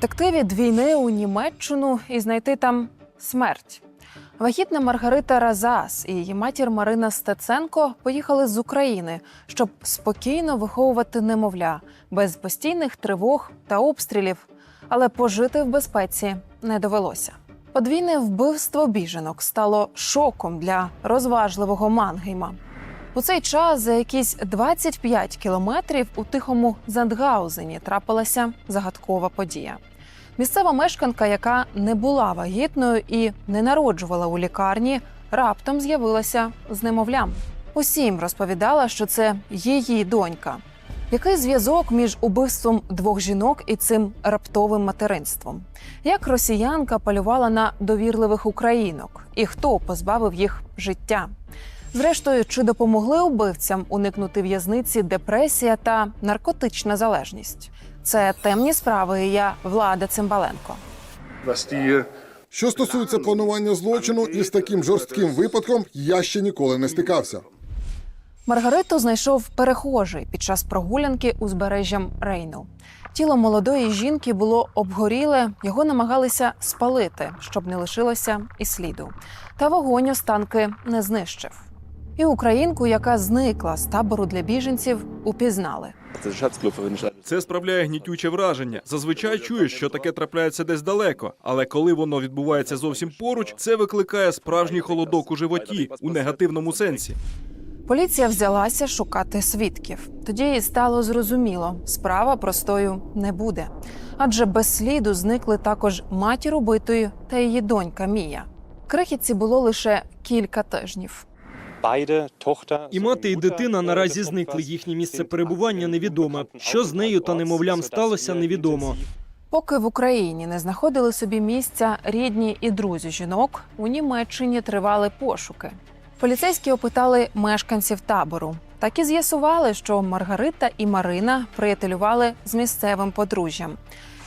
Втекти від війни у Німеччину і знайти там смерть. Вагітна Маргарита Разас і її матір Марина Стеценко поїхали з України, щоб спокійно виховувати немовля без постійних тривог та обстрілів, але пожити в безпеці не довелося. Подвійне вбивство біженок стало шоком для розважливого Мангейма. У цей час за якісь 25 кілометрів у тихому Зандгаузені трапилася загадкова подія. Місцева мешканка, яка не була вагітною і не народжувала у лікарні, раптом з'явилася з немовлям. Усім розповідала, що це її донька. Який зв'язок між убивством двох жінок і цим раптовим материнством? Як росіянка полювала на довірливих українок, і хто позбавив їх життя? Зрештою, чи допомогли убивцям уникнути в'язниці депресія та наркотична залежність? Це темні справи. і Я влада Цимбаленко. Що стосується планування злочину, із таким жорстким випадком я ще ніколи не стикався. Маргариту знайшов перехожий під час прогулянки узбережжям Рейну. Тіло молодої жінки було обгоріле, його намагалися спалити, щоб не лишилося і сліду. Та вогонь останки не знищив. І українку, яка зникла з табору для біженців, упізнали. Це справляє гнітюче враження. Зазвичай чуєш, що таке трапляється десь далеко, але коли воно відбувається зовсім поруч, це викликає справжній холодок у животі у негативному сенсі. Поліція взялася шукати свідків. Тоді їй стало зрозуміло, справа простою не буде. Адже без сліду зникли також матір убитої та її донька Мія. Крихітці було лише кілька тижнів. І мати, і дитина наразі зникли. Їхнє місце перебування невідоме. Що з нею та немовлям сталося, невідомо. Поки в Україні не знаходили собі місця рідні і друзі жінок, у Німеччині тривали пошуки. Поліцейські опитали мешканців табору. Так і з'ясували, що Маргарита і Марина приятелювали з місцевим подружжям.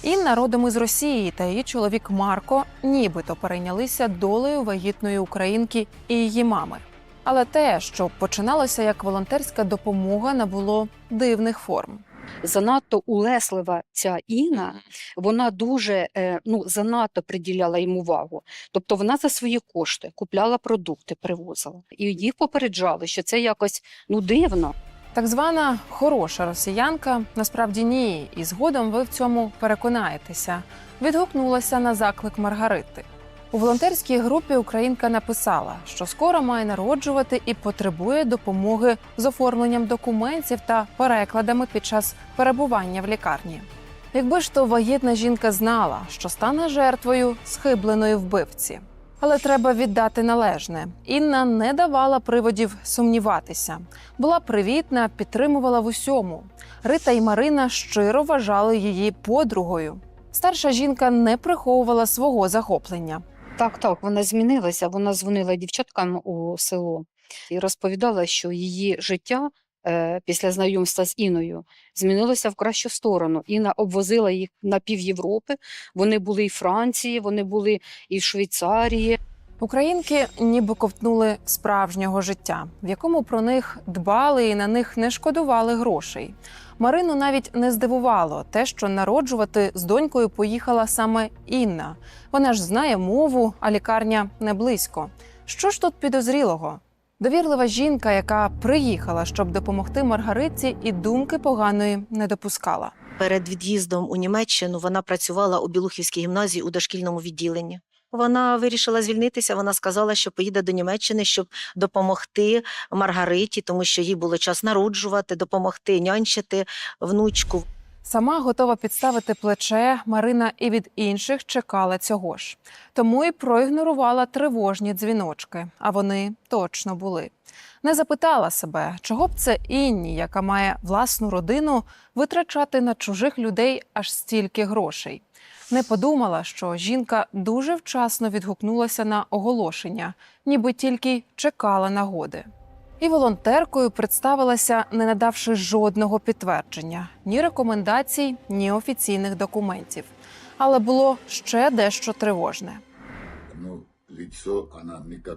Інна родом із Росії та її чоловік Марко нібито перейнялися долею вагітної українки і її мами. Але те, що починалося як волонтерська допомога, набуло дивних форм. занадто улеслива ця Інна, вона дуже е, ну, занадто приділяла їм увагу. Тобто вона за свої кошти купляла продукти, привозила. І їх попереджали, що це якось ну, дивно. Так звана хороша росіянка насправді ні, і згодом ви в цьому переконаєтеся. Відгукнулася на заклик Маргарити. У волонтерській групі Українка написала, що скоро має народжувати і потребує допомоги з оформленням документів та перекладами під час перебування в лікарні. Якби ж то вагітна жінка знала, що стане жертвою схибленої вбивці. Але треба віддати належне. Інна не давала приводів сумніватися. Була привітна, підтримувала в усьому. Рита і Марина щиро вважали її подругою. Старша жінка не приховувала свого захоплення. Так, так, вона змінилася. Вона дзвонила дівчаткам у село і розповідала, що її життя е, після знайомства з Іною змінилося в кращу сторону. Інна обвозила їх на пів Європи. Вони були і в Франції, вони були і в Швейцарії. Українки ніби ковтнули справжнього життя, в якому про них дбали і на них не шкодували грошей. Марину навіть не здивувало те, що народжувати з донькою поїхала саме Інна. Вона ж знає мову, а лікарня не близько. Що ж тут підозрілого? Довірлива жінка, яка приїхала, щоб допомогти Маргариті, і думки поганої не допускала. Перед від'їздом у Німеччину вона працювала у Білухівській гімназії у дошкільному відділенні. Вона вирішила звільнитися. Вона сказала, що поїде до Німеччини, щоб допомогти Маргариті, тому що їй було час народжувати, допомогти нянчити внучку. Сама готова підставити плече, Марина і від інших чекала цього ж. Тому і проігнорувала тривожні дзвіночки, а вони точно були. Не запитала себе, чого б це Інні, яка має власну родину, витрачати на чужих людей аж стільки грошей. Не подумала, що жінка дуже вчасно відгукнулася на оголошення, ніби тільки й чекала нагоди. І волонтеркою представилася, не надавши жодного підтвердження, ні рекомендацій, ні офіційних документів. Але було ще дещо тривожне.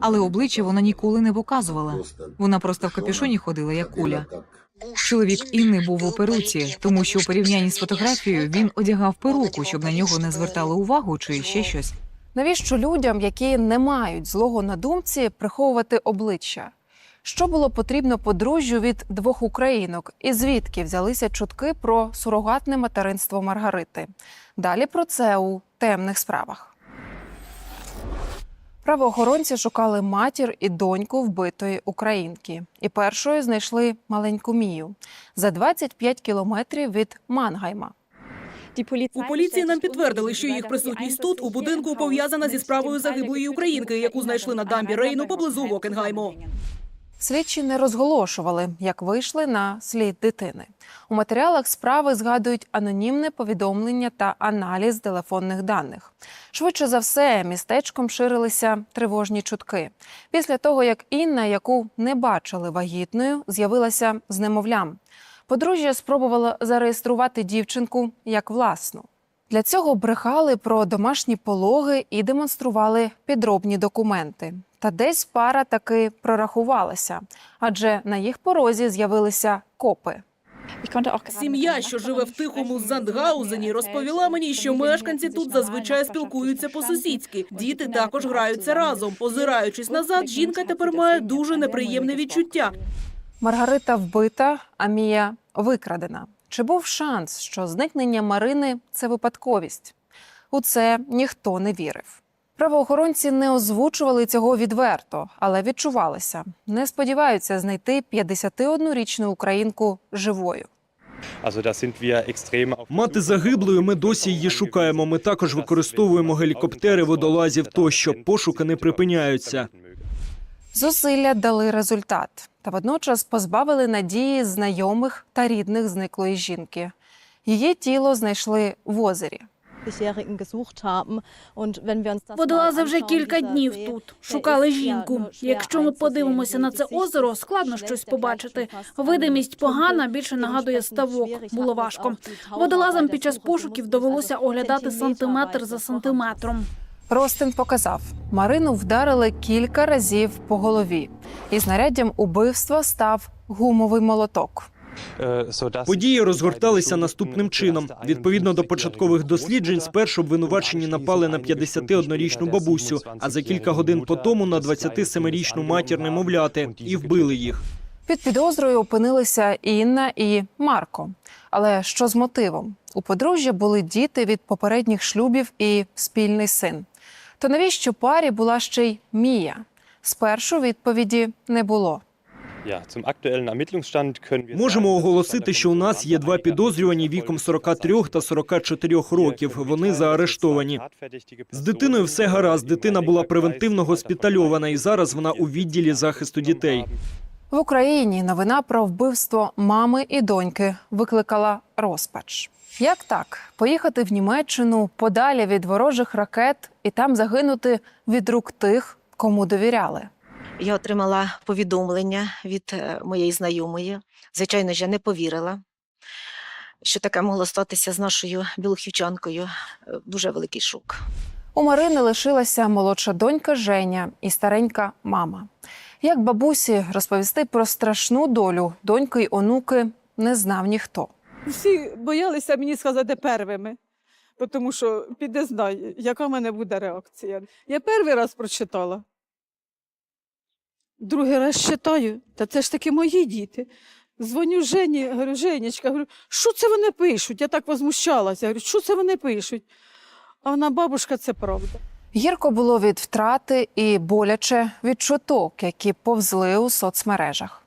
Але обличчя вона ніколи не показувала. Вона просто в капюшоні ходила, як куля. Чоловік Інни був у перуці, тому що у порівнянні з фотографією він одягав перуку, щоб на нього не звертали увагу чи ще щось. Навіщо людям, які не мають злого на думці, приховувати обличчя? Що було потрібно подружжю від двох українок, і звідки взялися чутки про сурогатне материнство Маргарити? Далі про це у темних справах. Правоохоронці шукали матір і доньку вбитої українки, і першою знайшли маленьку Мію за 25 кілометрів від Мангайма. У поліції нам підтвердили, що їх присутність тут у будинку пов'язана зі справою загиблої українки, яку знайшли на дамбі Рейну поблизу Вокенгайму. Слідчі не розголошували, як вийшли на слід дитини. У матеріалах справи згадують анонімне повідомлення та аналіз телефонних даних. Швидше за все, містечком ширилися тривожні чутки. Після того, як Інна, яку не бачили вагітною, з'явилася з немовлям. Подружжя спробувало зареєструвати дівчинку як власну. Для цього брехали про домашні пологи і демонстрували підробні документи. Та десь пара таки прорахувалася, адже на їх порозі з'явилися копи. Сім'я, що живе в тихому Зандгаузені, розповіла мені, що мешканці тут зазвичай спілкуються по-сусідськи. Діти також граються разом. Озираючись назад, жінка тепер має дуже неприємне відчуття. Маргарита вбита, а Мія викрадена. Чи був шанс, що зникнення Марини це випадковість? У це ніхто не вірив. Правоохоронці не озвучували цього відверто, але відчувалися. Не сподіваються знайти 51-річну українку живою. Мати загиблою. Ми досі її шукаємо. Ми також використовуємо гелікоптери, водолазів тощо. Пошуки не припиняються. Зусилля дали результат та водночас позбавили надії знайомих та рідних зниклої жінки. Її тіло знайшли в озері. Водолази вже кілька днів тут. Шукали жінку. Якщо ми подивимося на це озеро, складно щось побачити. Видимість погана, більше нагадує ставок. Було важко. Водолазам під час пошуків довелося оглядати сантиметр за сантиметром. Ростин показав, Марину вдарили кілька разів по голові, і знаряддям убивства став гумовий молоток. Події розгорталися наступним чином. Відповідно до початкових досліджень, спершу обвинувачені напали на 51-річну бабусю, а за кілька годин по тому на 27-річну матір немовляти і вбили їх. Під підозрою опинилися Інна і Марко. Але що з мотивом? У подружжя були діти від попередніх шлюбів і спільний син. То навіщо парі була ще й Мія? Спершу відповіді не було. Можемо оголосити, що у нас є два підозрювані віком 43 та 44 років. Вони заарештовані. З дитиною все гаразд. Дитина була превентивно госпітальована, і зараз вона у відділі захисту дітей. В Україні новина про вбивство мами і доньки викликала розпач. Як так поїхати в Німеччину подалі від ворожих ракет і там загинути від рук тих, кому довіряли? Я отримала повідомлення від е, моєї знайомої. Звичайно ж, я не повірила, що таке могло статися з нашою білохівчанкою. Е, Дуже великий шок. У Марини лишилася молодша донька Женя і старенька мама. Як бабусі розповісти про страшну долю доньки й онуки не знав ніхто. Всі боялися мені сказати первими, тому що піде знає, яка в мене буде реакція. Я перший раз прочитала. Другий раз читаю, та це ж таки мої діти. Дзвоню Жені, говорю, Женечка, говорю, що це вони пишуть? Я так возмущалася. Говорю, що це вони пишуть? А вона, бабушка, це правда. Гірко було від втрати і боляче від чуток, які повзли у соцмережах.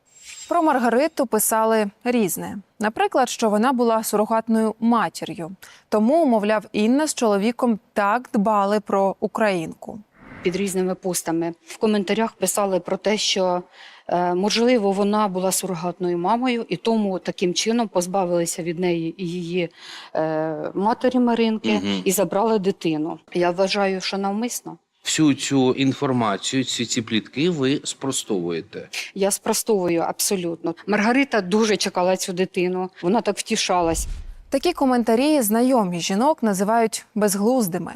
Про Маргариту писали різне. Наприклад, що вона була сурогатною матір'ю. Тому, мовляв, Інна з чоловіком так дбали про українку. Під різними постами в коментарях писали про те, що е, можливо вона була сурогатною мамою, і тому таким чином позбавилися від неї її е, матері Маринки Мгм. і забрали дитину. Я вважаю, що навмисно. Всю цю інформацію, ці, ці плітки ви спростовуєте. Я спростовую абсолютно. Маргарита дуже чекала цю дитину. Вона так втішалась. Такі коментарі знайомі жінок називають безглуздими.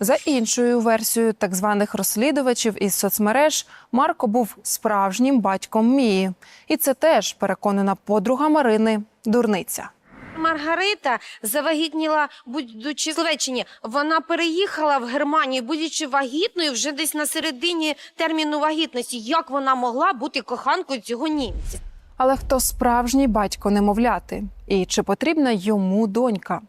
За іншою версією так званих розслідувачів із соцмереж, Марко був справжнім батьком Мії, і це теж переконана подруга Марини дурниця. Маргарита завагітніла, будучи в Словеччині. Вона переїхала в Германію, будучи вагітною вже десь на середині терміну вагітності. Як вона могла бути коханкою цього німця? Але хто справжній батько немовляти? І чи потрібна йому донька?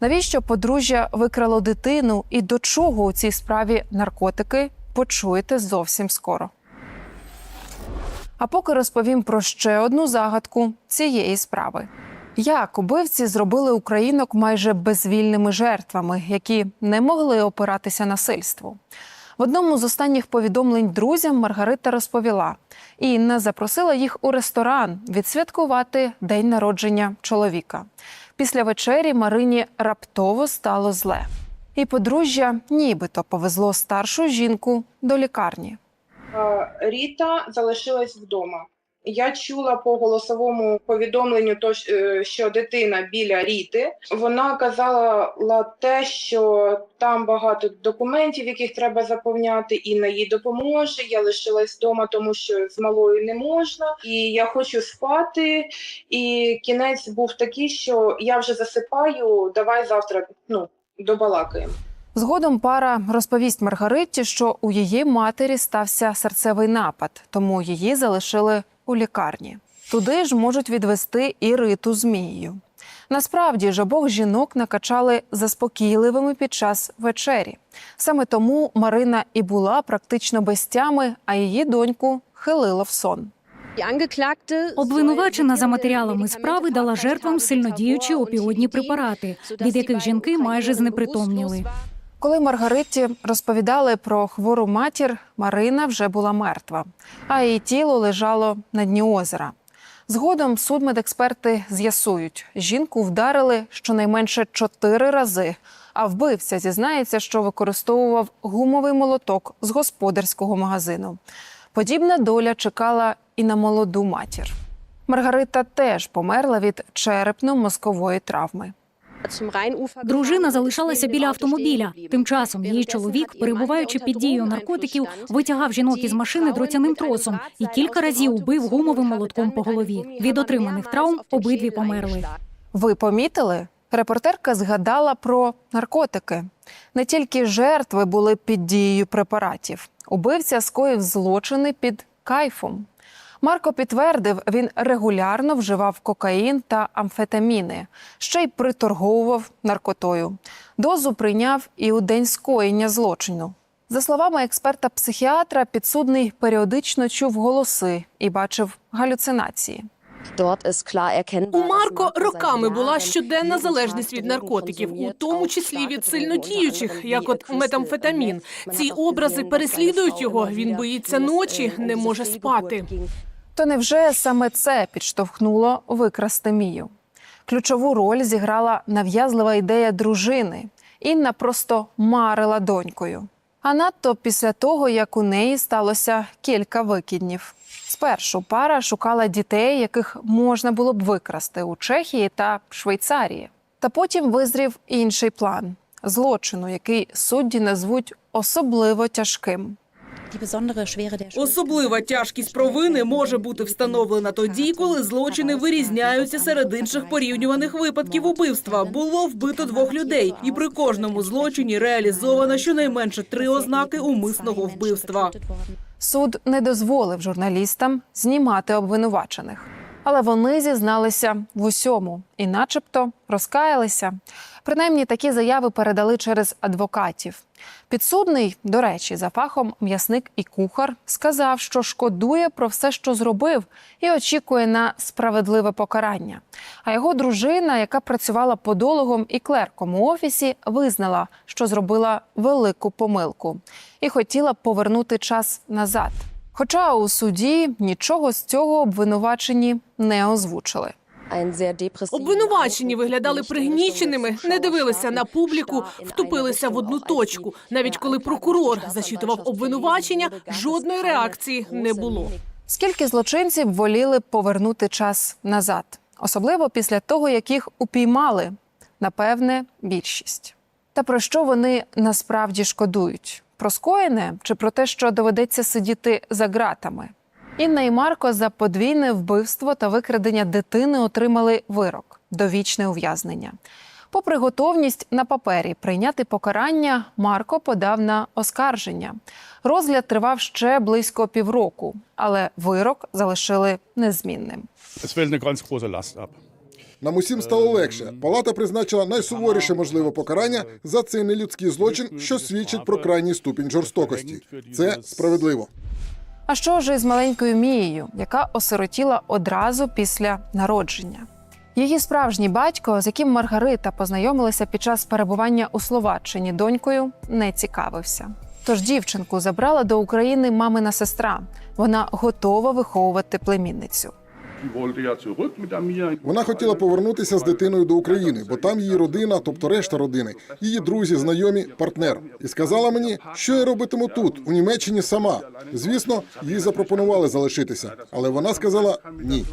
Навіщо подружжя викрало дитину і до чого у цій справі наркотики? Почуєте зовсім скоро. А поки розповім про ще одну загадку цієї справи. Як убивці зробили українок майже безвільними жертвами, які не могли опиратися насильству? В одному з останніх повідомлень друзям Маргарита розповіла: Інна запросила їх у ресторан відсвяткувати день народження чоловіка. Після вечері Марині раптово стало зле, і подружжя нібито повезло старшу жінку до лікарні. Е, Ріта залишилась вдома. Я чула по голосовому повідомленню, то, е, що дитина біля Ріти. Вона казала те, що там багато документів, яких треба заповняти. Інна їй допоможе. Я лишилась вдома, тому що з малою не можна, і я хочу спати. І кінець був такий, що я вже засипаю. Давай завтра ну добалакаємо. Згодом пара розповість Маргариті, що у її матері стався серцевий напад, тому її залишили у лікарні. Туди ж можуть відвести і риту змією. Насправді ж обох жінок накачали заспокійливими під час вечері. Саме тому Марина і була практично без тями, а її доньку хилила в сон. Обвинувачена за матеріалами справи дала жертвам сильнодіючі опіодні препарати, від яких жінки майже знепритомніли. Коли Маргариті розповідали про хвору матір, Марина вже була мертва, а її тіло лежало на дні озера. Згодом судмедексперти з'ясують, жінку вдарили щонайменше чотири рази. А вбивця зізнається, що використовував гумовий молоток з господарського магазину. Подібна доля чекала і на молоду матір. Маргарита теж померла від черепно-мозкової травми. Дружина залишалася біля автомобіля. Тим часом її чоловік, перебуваючи під дією наркотиків, витягав жінок із машини дротяним тросом і кілька разів бив гумовим молотком по голові. Від отриманих травм обидві померли. Ви помітили? Репортерка згадала про наркотики. Не тільки жертви були під дією препаратів. Убивця скоїв злочини під кайфом. Марко підтвердив, він регулярно вживав кокаїн та амфетаміни, ще й приторговував наркотою. Дозу прийняв і у день скоєння злочину. За словами експерта-психіатра, підсудний періодично чув голоси і бачив галюцинації. У Марко роками була щоденна залежність від наркотиків, у тому числі від сильнодіючих, як от метамфетамін. Ці образи переслідують його. Він боїться ночі, не може спати. То невже саме це підштовхнуло викрасти Мію? Ключову роль зіграла нав'язлива ідея дружини. Інна просто марила донькою. А надто після того, як у неї сталося кілька викиднів. Спершу пара шукала дітей, яких можна було б викрасти у Чехії та Швейцарії. Та потім визрів інший план злочину, який судді назвуть особливо тяжким. Особлива тяжкість провини може бути встановлена тоді, коли злочини вирізняються серед інших порівнюваних випадків убивства. Було вбито двох людей, і при кожному злочині реалізовано щонайменше три ознаки умисного вбивства. Суд не дозволив журналістам знімати обвинувачених, але вони зізналися в усьому і, начебто, розкаялися. Принаймні такі заяви передали через адвокатів. Підсудний, до речі, за фахом м'ясник і кухар, сказав, що шкодує про все, що зробив, і очікує на справедливе покарання. А його дружина, яка працювала подологом і клерком у офісі, визнала, що зробила велику помилку і хотіла повернути час назад. Хоча у суді нічого з цього обвинувачені не озвучили. Обвинувачені виглядали пригніченими, не дивилися на публіку, втупилися в одну точку. Навіть коли прокурор зачитував обвинувачення, жодної реакції не було. Скільки злочинців воліли повернути час назад, особливо після того, як їх упіймали? Напевне, більшість. Та про що вони насправді шкодують? Про скоєне чи про те, що доведеться сидіти за ґратами? Інна і Марко за подвійне вбивство та викрадення дитини отримали вирок довічне ув'язнення. Попри готовність на папері прийняти покарання, Марко подав на оскарження. Розгляд тривав ще близько півроку, але вирок залишили незмінним. Нам усім стало легше. Палата призначила найсуворіше можливе покарання за цей нелюдський злочин, що свідчить про крайній ступінь жорстокості. Це справедливо. А що ж із маленькою Мією, яка осиротіла одразу після народження? Її справжній батько, з яким Маргарита познайомилася під час перебування у Словаччині донькою, не цікавився. Тож дівчинку забрала до України мамина сестра. Вона готова виховувати племінницю. Вона хотіла повернутися з дитиною до України, бо там її родина, тобто решта родини, її друзі, знайомі, партнер. І сказала мені, що я робитиму тут, у Німеччині сама. Звісно, їй запропонували залишитися, але вона сказала ні.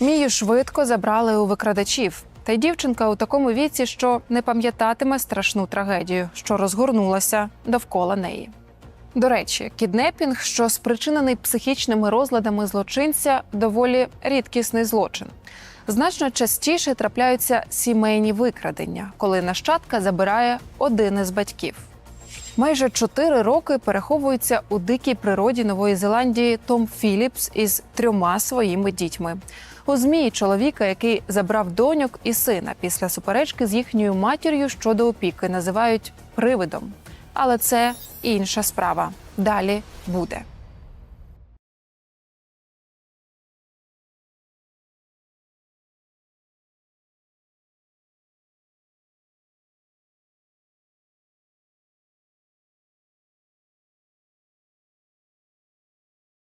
Мію швидко забрали у викрадачів. Та й дівчинка у такому віці, що не пам'ятатиме страшну трагедію, що розгорнулася довкола неї. До речі, кіднепінг, що спричинений психічними розладами злочинця, доволі рідкісний злочин. Значно частіше трапляються сімейні викрадення, коли нащадка забирає один із батьків. Майже чотири роки переховується у дикій природі Нової Зеландії Том Філіпс із трьома своїми дітьми. У змі чоловіка, який забрав доньок і сина після суперечки з їхньою матір'ю щодо опіки, називають привидом. Але це інша справа. Далі буде.